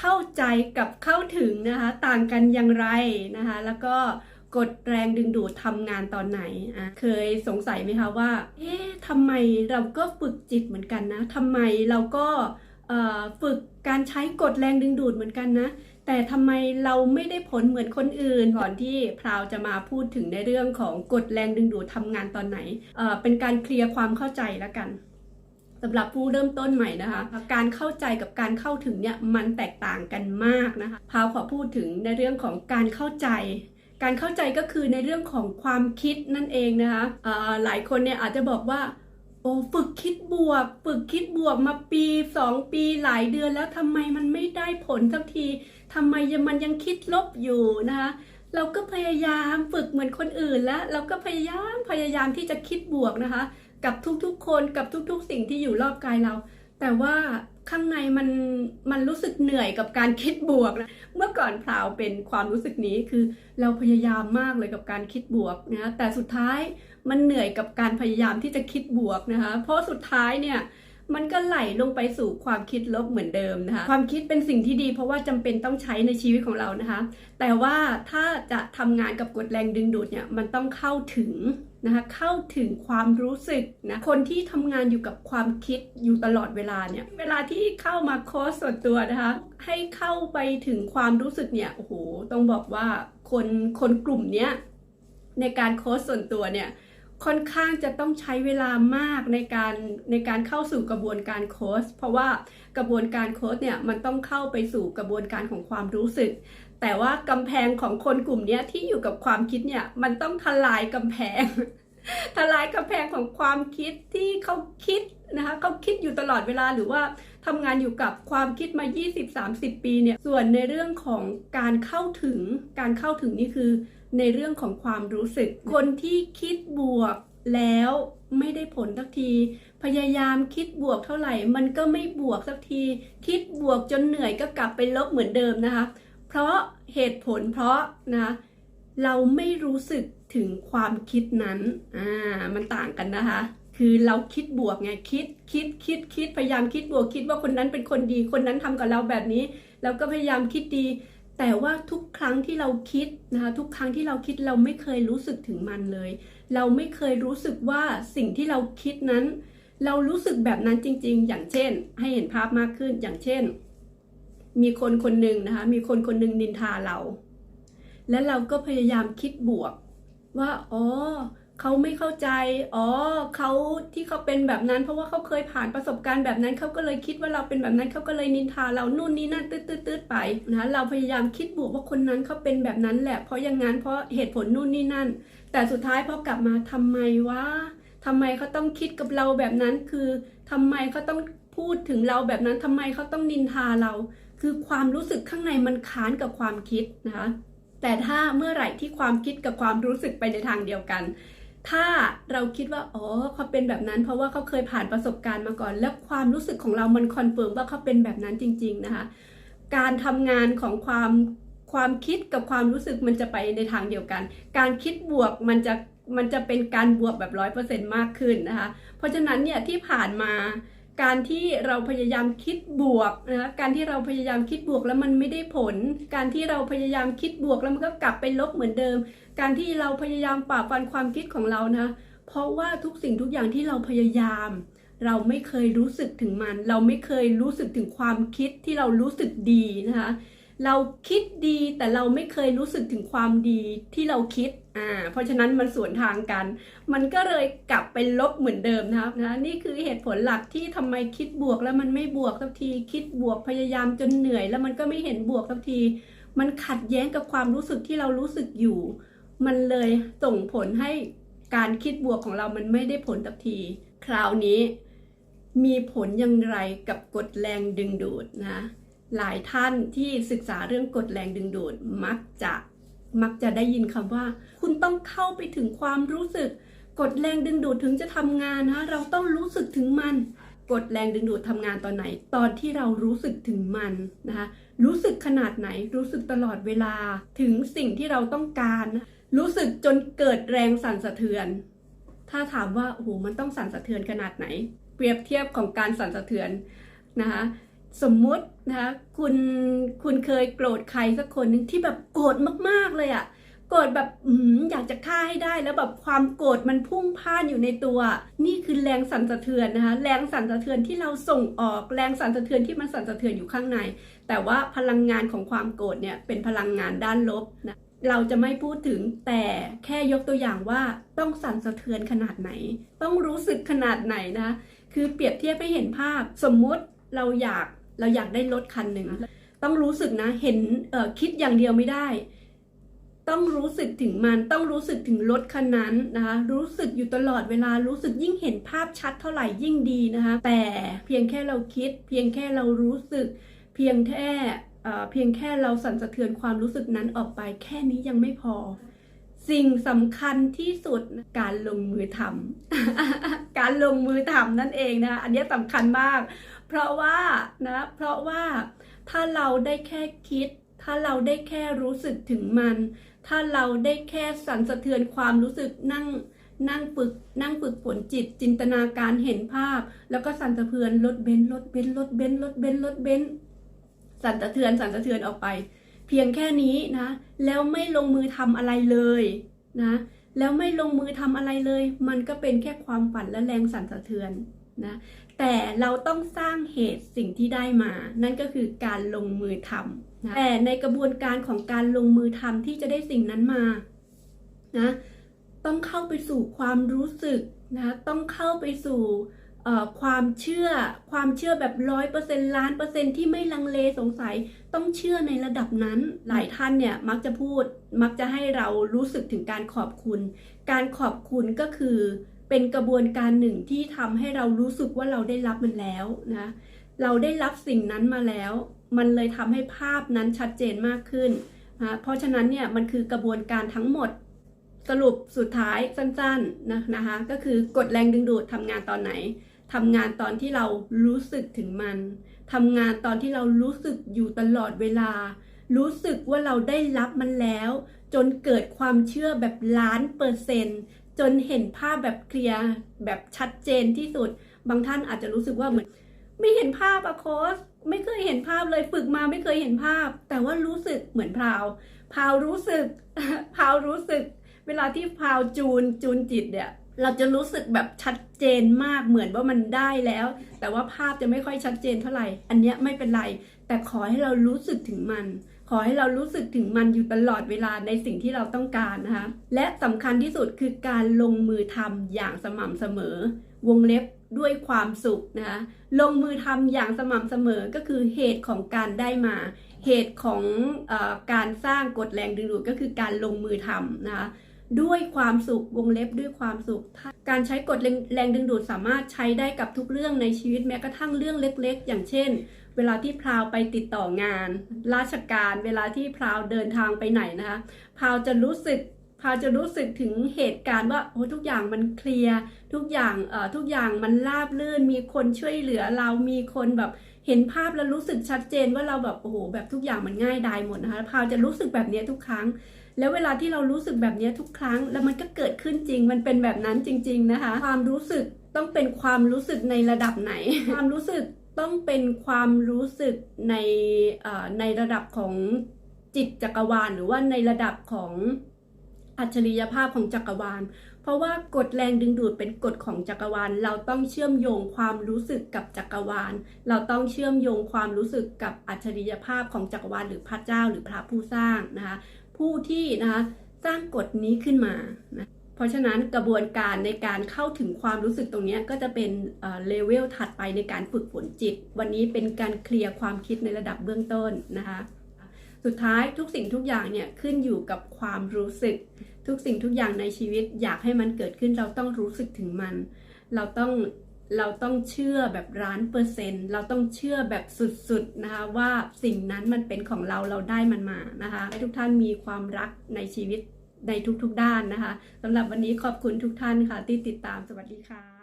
เข้าใจกับเข้าถึงนะคะ ต่างกันอย่างไรนะคะ แล้วก็กดแรงดึงดูดทำงานตอนไหนอะเคยสงสัยไหมคะว่า เอ๊ะทำไมเราก็ฝึกจิตเหมือนกันนะทำไมเราก็ฝึกการใช้กดแรงดึงดูดเหมือนกันนะ แต่ทำไมเราไม่ได้ผลเหมือนคนอื่น ก่อนที่พราวจะมาพูดถึงในเรื่องของกดแรงดึงดูดทำงานตอนไหนเเป็นการเคลียร์ความเข้าใจแล้วกัน สำหรับผู้เริ่มต้นใหม่นะคะ การเข้าใจกับการเข้าถึงเนี่ยมันแตกต่างกันมากนะคะพาวขอพูดถึงในเรื่องของการเข้าใจ การเข้าใจก็คือในเรื่องของความคิดนั่นเองนะคะหลายคนเนี่ยอาจจะบอกว่าโอ้ฝึกคิดบวก ฝึกคิดบวกมาปีสองปีหลายเดือนแล้วทำไมมันไม่ได้ผลสักทีทำไมยังมันยังคิดลบอยู่นะคะเราก็พยายามฝึกเหมือนคนอื่นแล้ว เราก็พยายามพยายามที่จะคิดบวกนะคะ กับทุกๆ คนกับทุก ๆ สิ่งที่อยู่รอบกายเรา แต่ว่าข้างในมันมันรู้สึกเหนื่อยกับการคิดบวกนะเมื่อก่อนพราวเป็นความรู้สึกนี้คือเราพยายามมากเลยกับการคิดบวกนะแต่สุดท้ายมันเหนื่อยกับการพยายามที่จะคิดบวกนะคะ เพราะสุดท้ายเนี่ยมันก็ไหลลงไปสู่ความคิดลบเหมือนเดิมนะคะ ความคิดเป็นสิ่งที่ดีเพราะว่าจำเป็นต้องใช้ในชีวิตของเรานะคะ แต่ว่าถ้าจะทำงานกับกฎแรงดึงดูดเนี่ยมันต้องเข้าถึง นะคะเข้าถึงความรู้สึกนะคนที่ทำงานอยู่กับความคิดอยู่ตลอดเวลาเนี่ยเวลาที่เข้ามาโค้ชส่วนตัวนะคะให้เข้าไปถึงความรู้สึกเนี่ยโอ้โหต้องบอกว่าคนคนกลุ่มเนี้ยในการโค้ชส่วนตัวเนี่ยค่อนข้างจะต้องใช้เวลามากในการในการเข้าสู่กระบวนการโค้ชเพราะว่ากระบวนการโค้ชเนี่ยมันต้องเข้าไปสู่กระบวนการของความรู้สึก แต่ว่ากำแพงของคนกลุ่มนี้ที่อยู่กับความคิดเนี่ยมันต้องทลายกำแพง ทลายกำแพงของความคิดที่เขาคิดนะคะเขาคิดอยู่ตลอดเวลาหรือว่าทำงานอยู่กับความคิดมา 20-30 ปีเนี่ยส่วนในเรื่องของการเข้าถึงการเข้าถึงนี่คือในเรื่องของความรู้สึก คนที่คิดบวกแล้วไม่ได้ผลสักที พยายามคิดบวกเท่าไหร่ มันก็ไม่บวกสักที คิดบวกจนเหนื่อยก็กลับไปลบเหมือนเดิมนะคะ เพราะเหตุผลเพราะนะเราไม่รู้สึกถึงความคิดนั้น อ่า มันต่างกันนะคะ คือเราคิดบวกไง คิด คิด คิด คิด พยายามคิดบวก คิดว่าคนนั้นเป็นคนดี คนนั้นทำกับเราแบบนี้ เราก็พยายามคิดดี แต่ว่าทุกครั้งที่เราคิดนะคะ ทุกครั้งที่เราคิดเราไม่เคยรู้สึกถึงมันเลย เราไม่เคยรู้สึกว่าสิ่งที่เราคิดนั้น เรารู้สึกแบบนั้นจริง ๆ อย่างเช่น ให้เห็นภาพมากขึ้น อย่างเช่น มีคนคนหนึ่งนะคะมีคนคนหนึ่งนินทาเรา และเราก็พยายามคิดบวก ว่าอ๋อเขาไม่เข้าใจ อ๋อเขาที่เขาเป็นแบบนั้น เพราะว่าเขาเคยผ่านประสบการณ์แบบนั้นเขาก็เลยคิดว่าเราเป็นแบบนั้นเขาก็เลยนินทาเรานู่นนี่นั่นตืดตืดตืดไปนะเราพยายามคิดบวกว่าคนนั้นเขาเป็นแบบนั้นแหละ เพราะอย่างนั้นเพราะเหตุผลนู่นนี่นั่น แต่สุดท้ายพอกลับมาทำไมวะทำไมเขาต้องคิดกับเราแบบนั้นคือทำไมเขาต้องพูดถึงเราแบบนั้นทำไมเขาต้องนินทาเรา คือความรู้สึกข้างในมันค้านกับความคิดนะคะแต่ถ้าเมื่อไหร่ที่ความคิดกับความรู้สึกไปในทางเดียวกัน ถ้าเราคิดว่าอ๋อเขาเป็นแบบนั้น เพราะว่าเขาเคยผ่านประสบการณ์มาก่อน แล้วความรู้สึกของเรามันคอนเฟิร์มว่าเขาเป็นแบบนั้นจริง ๆ นะคะการทำงานของความความคิดกับความรู้สึกมันจะไปในทางเดียวกัน การคิดบวกมันจะมันจะเป็นการบวกแบบร้อยเปอร์เซ็นต์มากขึ้นนะคะ เพราะฉะนั้นเนี่ยที่ผ่านมา การที่เราพยายามคิดบวกนะคะการที่เราพยายามคิดบวกแล้วมันไม่ได้ผล การที่เราพยายามคิดบวกแล้วมันก็กลับไปลบเหมือนเดิม การที่เราพยายามฝ่าฟันความคิดของเรานะ เพราะว่าทุกสิ่งทุกอย่างที่เราพยายาม เราไม่เคยรู้สึกถึงมัน เราไม่เคยรู้สึกถึงความคิดที่เรารู้สึกดีนะคะ เราคิดดีแต่เราไม่เคยรู้สึกถึงความดีที่เราคิดอ่าเพราะฉะนั้นมันสวนทางกัน มันก็เลยกลับไปลบเหมือนเดิมนะครับนะนี่คือเหตุผลหลักที่ทำไมคิดบวกแล้วมันไม่บวกสักทีคิดบวกพยายามจนเหนื่อย แล้วมันก็ไม่เห็นบวกสักที มันขัดแย้งกับความรู้สึกที่เรารู้สึกอยู่ มันเลยส่งผลให้การคิดบวกของเรามันไม่ได้ผลสักที คราวนี้ มีผลอย่างไรกับกฎแรงดึงดูดนะ หลายท่านที่ศึกษาเรื่องกฎแรงดึงดูดมักจะมักจะได้ยินคำว่า ต้องเข้าไปถึงความรู้สึกกฎแรงดึงดูดถึงจะทำงานนะเราต้องรู้สึกถึงมันกฎแรงดึงดูดทำงานตอนไหน ตอนที่เรารู้สึกถึงมันนะคะรู้สึกขนาดไหนรู้สึกตลอดเวลาถึงสิ่งที่เราต้องการ รู้สึกจนเกิดแรงสั่นสะเทือน ถ้าถามว่าโอ้โหมันต้องสั่นสะเทือนขนาดไหน เปรียบเทียบของการสั่นสะเทือนนะคะสมมุตินะคะคุณคุณเคยโกรธใครสักคนหนึ่งที่แบบโกรธมากๆเลยอะ โกรธแบบอยากจะฆ่าให้ได้แล้วแบบความโกรธมันพุ่งพ่านอยู่ในตัว นี่คือแรงสั่นสะเทือนนะคะ แรงสั่นสะเทือนที่เราส่งออกแรงสั่นสะเทือนที่มันสั่นสะเทือนอยู่ข้างใน แต่ว่าพลังงานของความโกรธเนี่ยเป็นพลังงานด้านลบนะเราจะไม่พูดถึงแต่แค่ยกตัวอย่างว่าต้องสั่นสะเทือนขนาดไหน ต้องรู้สึกขนาดไหนนะ คือเปรียบเทียบให้เห็นภาพ สมมุติเราอยากเราอยากได้รถคันหนึ่งต้องรู้สึกนะเห็นคิดอย่างเดียวไม่ได้ ต้องรู้สึกถึงมันต้องรู้สึกถึงรถคันนั้นนะคะรู้สึกอยู่ตลอดเวลารู้สึกยิ่งเห็นภาพชัดเท่าไหร่ยิ่งดีนะคะแต่เพียงแค่เราคิด เพียงแค่เรารู้สึก เพียงแค่เพียงแค่เราสั่นสะเทือนความรู้สึกนั้นออกไปแค่นี้ยังไม่พอ สิ่งสำคัญที่สุดการลงมือทำการลงมือทำนั่นเองนะอันนี้สำคัญมาก เพราะว่านะเพราะว่าถ้าเราได้แค่คิด ถ้าเราได้แค่รู้สึกถึงมัน ถ้าเราได้แค่สั่นสะเทือนความรู้สึกนั่งนั่งฝึกนั่งฝึกฝนจิตจินตนาการเห็นภาพ แล้วก็สั่นสะเทือนรถเบนซ์รถเบนซ์รถเบนซ์รถเบนซ์รถเบนสั่นสะเทือนสั่นสะเทือนออกไป เพียงแค่นี้นะ แล้วไม่ลงมือทำอะไรเลยนะแล้วไม่ลงมือทำอะไรเลย มันก็เป็นแค่ความฝันและแรงสั่นสะเทือนนะแต่เราต้องสร้างเหตุสิ่งที่ได้มา นั่นก็คือการลงมือทำ นะแต่ในกระบวนการของการลงมือทำที่จะได้สิ่งนั้นมานะต้องเข้าไปสู่ความรู้สึกนะต้องเข้าไปสู่ความเชื่อความเชื่อแบบร้อยเปอร์เซ็นล้านเปอร์เซ็นที่ไม่ลังเลสงสัยต้องเชื่อในระดับนั้น หลายท่านเนี่ยมักจะพูดมักจะให้เรารู้สึกถึงการขอบคุณ การขอบคุณก็คือเป็นกระบวนการหนึ่งที่ทำให้เรารู้สึกว่าเราได้รับมันแล้วนะเราได้รับสิ่งนั้นมาแล้ว มันเลยทำให้ภาพนั้นชัดเจนมากขึ้นนะเพราะฉะนั้นเนี่ยมันคือกระบวนการทั้งหมดสรุปสุดท้ายสั้นๆนะนะคะก็คือกดแรงดึงดูดทำงานตอนไหนทำงานตอนที่เรารู้สึกถึงมันทำงานตอนที่เรารู้สึกอยู่ตลอดเวลา รู้สึกว่าเราได้รับมันแล้ว จนเกิดความเชื่อแบบล้านเปอร์เซนต์จนเห็นภาพแบบเคลียร์แบบชัดเจนที่สุด บางท่านอาจจะรู้สึกว่าเหมือน ไม่เห็นภาพอะโค้ช ไม่เคยเห็นภาพเลยฝึกมาไม่เคยเห็นภาพ แต่ว่ารู้สึกเหมือนพราวพราวรู้สึกพราวรู้สึก เวลาที่พราวจูนจูนจิตเนี่ยเราจะรู้สึกแบบชัดเจนมากเหมือนว่ามันได้แล้ว แต่ว่าภาพจะไม่ค่อยชัดเจนเท่าไหร่ อันเนี้ยไม่เป็นไร แต่ขอให้เรารู้สึกถึงมัน ขอให้เรารู้สึกถึงมันอยู่ตลอดเวลาในสิ่งที่เราต้องการนะคะและสำคัญที่สุดคือการลงมือทำอย่างสม่ำเสมอ วงเล็บด้วยความสุขนะคะลงมือทำอย่างสม่ำเสมอก็คือเหตุของการได้มา เหตุของอการสร้างกฎแรงดึงดูดก็คือการลงมือทำนะคะ ด้วยความสุขวงเล็บด้วยความสุข การใช้กฎแรงดึงดูดสามารถใช้ได้กับทุกเรื่องในชีวิตแม้กระทั่งเรื่องเล็กๆ อย่างเช่น เวลาที่พราวไปติดต่องาน ราชการเวลาที่พราวเดินทางไปไหนนะคะพราวจะรู้สึกพราวจะรู้สึกถึงเหตุการณ์ว่าโอ้ทุกอย่างมันเคลียร์ทุกอย่างเอ่อทุกอย่างมันราบลื่นมีคนช่วยเหลือเรามีคนแบบ เห็นภาพแล้วรู้สึกชัดเจนว่าเราแบบโอ้โหแบบทุกอย่างมันง่ายดายหมดนะคะพราวจะรู้สึกแบบนี้ทุกครั้ง แล้วเวลาที่เรารู้สึกแบบนี้ทุกครั้ง แล้วมันก็เกิดขึ้นจริง มันเป็นแบบนั้นจริง ๆนะคะ ความรู้สึกต้องเป็นความรู้สึกในระดับไหน ความรู้สึกต้องเป็นความรู้สึกในในระดับของจิตจักรวาลหรือว่าในระดับของ อัจฉริยภาพของจักรวาล เพราะว่ากฎแรงดึงดูดเป็นกฎของจักรวาล เราต้องเชื่อมโยงความรู้สึกกับจักรวาล เราต้องเชื่อมโยงความรู้สึกกับอัจฉริยภาพของจักรวาล หรือพระเจ้าหรือพระผู้สร้างนะคะ ผู้ที่นะคะสร้างกฎนี้ขึ้นมานะเพราะฉะนั้นกระบวนการในการเข้าถึงความรู้สึกตรงนี้ก็จะเป็นเลเวลถัดไปในการฝึกฝนจิต วันนี้เป็นการเคลียร์ความคิดในระดับเบื้องต้นนะคะ สุดท้ายทุกสิ่งทุกอย่างเนี่ยขึ้นอยู่กับความรู้สึก ทุกสิ่งทุกอย่างในชีวิตอยากให้มันเกิดขึ้นเราต้องรู้สึกถึงมัน เราต้องเราต้องเชื่อแบบร้านเปอร์เซ็นต์เราต้องเชื่อแบบสุดๆนะคะว่าสิ่งนั้นมันเป็นของเราเราได้มันมานะคะให้ทุกท่านมีความรักในชีวิตในทุกๆด้านนะคะสำหรับวันนี้ขอบคุณทุกท่านค่ะที่ติดตามสวัสดีค่ะ